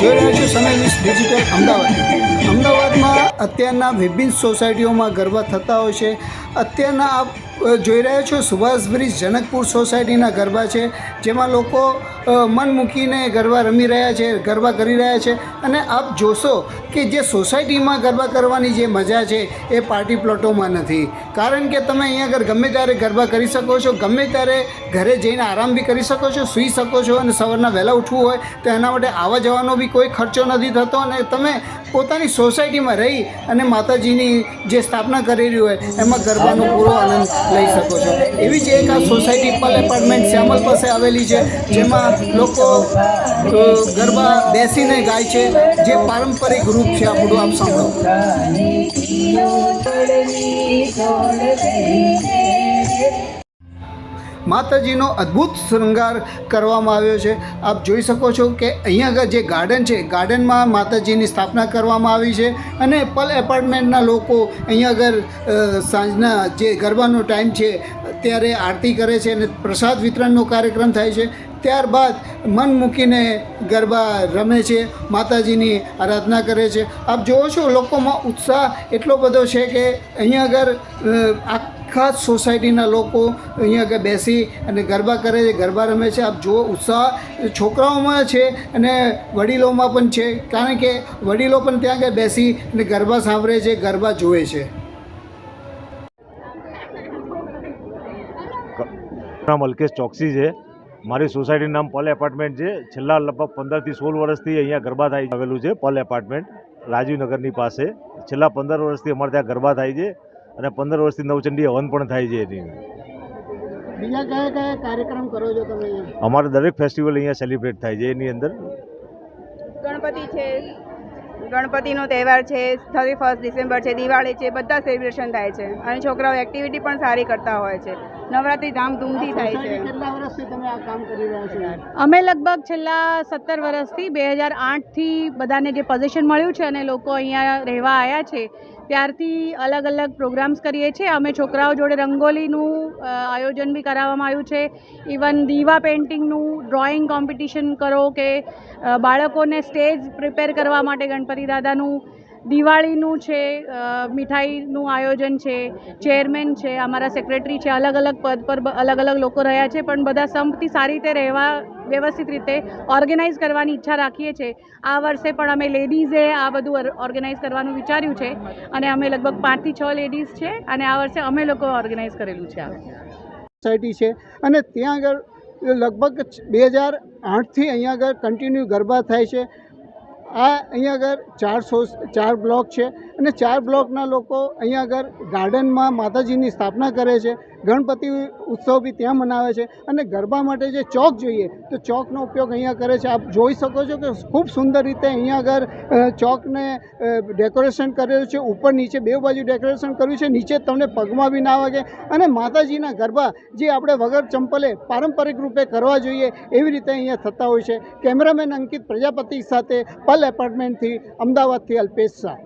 જોઈ રહ્યા છો સમય વીસ ડિજિટલ અમદાવાદ. અમદાવાદમાં અત્યારના વિભિન્ન સોસાયટીઓમાં ગરબા થતા હોય છે. અત્યારના આ જોઈ રહ્યા છો, સુભાષ બ્રિજ જનકપુર સોસાયટીના ગરબા છે, જેમાં લોકો મન મૂકીને ગરબા રમી રહ્યા છે, ગરબા કરી રહ્યા છે. અને આપ જોશો કે જે સોસાયટીમાં ગરબા કરવાની જે મજા છે, એ પાર્ટી પ્લોટોમાં નથી. કારણ કે તમે અહીંયા આગળ ગમે ત્યારે ગરબા કરી શકો છો, ગમે ત્યારે ઘરે જઈને આરામ બી કરી શકો છો, સૂઈ શકો છો અને સવારના વહેલા ઉઠવું હોય, તો એના માટે આવવા જવાનો બી કોઈ ખર્ચો નથી થતો. અને તમે પોતાની સોસાયટીમાં રહી અને માતાજીની જે સ્થાપના કરેલી હોય, એમાં ગરબાનો પૂરો આનંદ લઈ શકો છો. એવી જ એક આ સોસાયટી પલ એપાર્ટમેન્ટ શ્યામલ પાસે આવેલી છે, જેમાં લોકો ગરબા બેસીને ગાય છે, જે પારંપરિક રૂપ છે આપણું, આપ સાંભળો. માતાજીનો અદ્ભુત શૃંગાર કરવામાં આવ્યો છે. આપ જોઈ શકો છો કે અહીંયા આગળ જે ગાર્ડન છે, ગાર્ડનમાં માતાજીની સ્થાપના કરવામાં આવી છે અને પલ એપાર્ટમેન્ટના લોકો અહીંયા આગળ સાંજના જે ગરબાનો ટાઈમ છે, ત્યારે આરતી કરે છે અને પ્રસાદ વિતરણનો કાર્યક્રમ થાય છે. ત્યારબાદ મન મૂકીને ગરબા રમે છે, માતાજીની આરાધના કરે છે. આપ જુઓ છો, લોકોમાં ઉત્સાહ એટલો બધો છે કે અહીંયા આગળ આખા સોસાયટીના લોકો અહીંયા આગળ બેસી અને ગરબા કરે છે, ગરબા રમે છે. આપ જુઓ, ઉત્સાહ છોકરાઓમાં છે અને વડીલોમાં પણ છે. કારણ કે વડીલો પણ ત્યાં આગળ બેસી અને ગરબા સાંભળે છે, ગરબા જુએ છે. નામ અલ્કેશ ચોકસી છે. મારી સોસાયટીનું નામ પલ એપાર્ટમેન્ટ છે. છેલ્લા લગભગ પંદરથી સોળ વર્ષથી અહીંયા ગરબા થાય આવેલું છે પલ એપાર્ટમેન્ટ રાજીવનગરની પાસે. છેલ્લા પંદર વર્ષથી અમારે ત્યાં ગરબા થાય છે અને પંદર વર્ષથી નવચંડી હવન પણ થાય છે એની. બીજા કયા કયા કાર્યક્રમ કરો છો તમે? અમારે દરેક ફેસ્ટિવલ અહીંયા સેલિબ્રેટ થાય છે એની અંદર. ગણપતિ છે ગણપતિનો તહેવાર છે થર્ટી ફર્સ્ટ ડિસેમ્બર છે દિવાળી છે બધા સેલિબ્રેશન થાય છે. અને છોકરાઓ એક્ટિવિટી પણ સારી કરતા હોય છે. નવરાત્રિ ધામધૂમથી થાય છે. કેટલા વર્ષથી તમે આ કામ કરી રહ્યા છો? અમે લગભગ છેલ્લા સત્તર વર્ષથી બે હજાર આઠથી બધાને જે પોઝિશન મળ્યું છે અને લોકો અહીંયા રહેવા આવ્યા છે ત્યારથી અલગ અલગ પ્રોગ્રામ્સ કરીએ છીએ. અમે છોકરાઓ જોડે રંગોલીનું આયોજન બી કરાવવામાં આવ્યું છે. ઇવન દીવા પેઇન્ટિંગનું ડ્રોઈંગ કોમ્પિટિશન કરો કે બાળકોને સ્ટેજ પ્રિપેર કરવા માટે ગણપતિ દાદાનું દિવાળીનું છે મીઠાઈનું આયોજન છે, ચેરમેન છે, અમારા સેક્રેટરી છે, અલગ અલગ પદ પર અલગ અલગ લોકો રહ્યા છે, પણ બધા સંપથી સારી રીતે રહેવા, વ્યવસ્થિત રીતે ઓર્ગેનાઇઝ કરવાની ઈચ્છા રાખીએ છીએ આ વર્ષે પણ અમે લેડીઝે આ બધું ઓર્ગેનાઇઝ કરવાનું વિચાર્યું છે અને અમે લગભગ પાંચથી છ લેડીઝ છે અને આ વર્ષે અમે લોકો ઓર્ગેનાઇઝ કરેલું છે સોસાયટી છે અને ત્યાં આગળ લગભગ બે હજાર આઠથી અહીંયા આગળ કન્ટિન્યુ ગરબા થાય છે. આ અહીંયા આગળ ચાર સોસ ચાર બ્લોક છે. અને ચાર બ્લોકના લોકો અહીંયા આગળ ગાર્ડનમાં માતાજીની સ્થાપના કરે છે. ગણપતિ ઉત્સવ બી ત્યાં મનાવે છે. અને ગરબા માટે જે ચોક જોઈએ, તો ચોકનો ઉપયોગ અહીંયા કરે છે. આપ જોઈ શકો છો કે ખૂબ સુંદર રીતે અહીંયા આગળ ચોકને ડેકોરેશન કરેલું છે. ઉપર નીચે બે બાજુ ડેકોરેશન કર્યું છે. નીચે તમને પગમાં બી ના વાગે. અને માતાજીના ગરબા જે આપણે વગર ચંપલે પારંપરિક રૂપે કરવા જોઈએ, એવી રીતે અહીંયા થતા હોય છે. કેમેરામેન અંકિત પ્રજાપતિ સાથે પલ એપાર્ટમેન્ટથી અમદાવાદથી અલ્પેશ શાહ.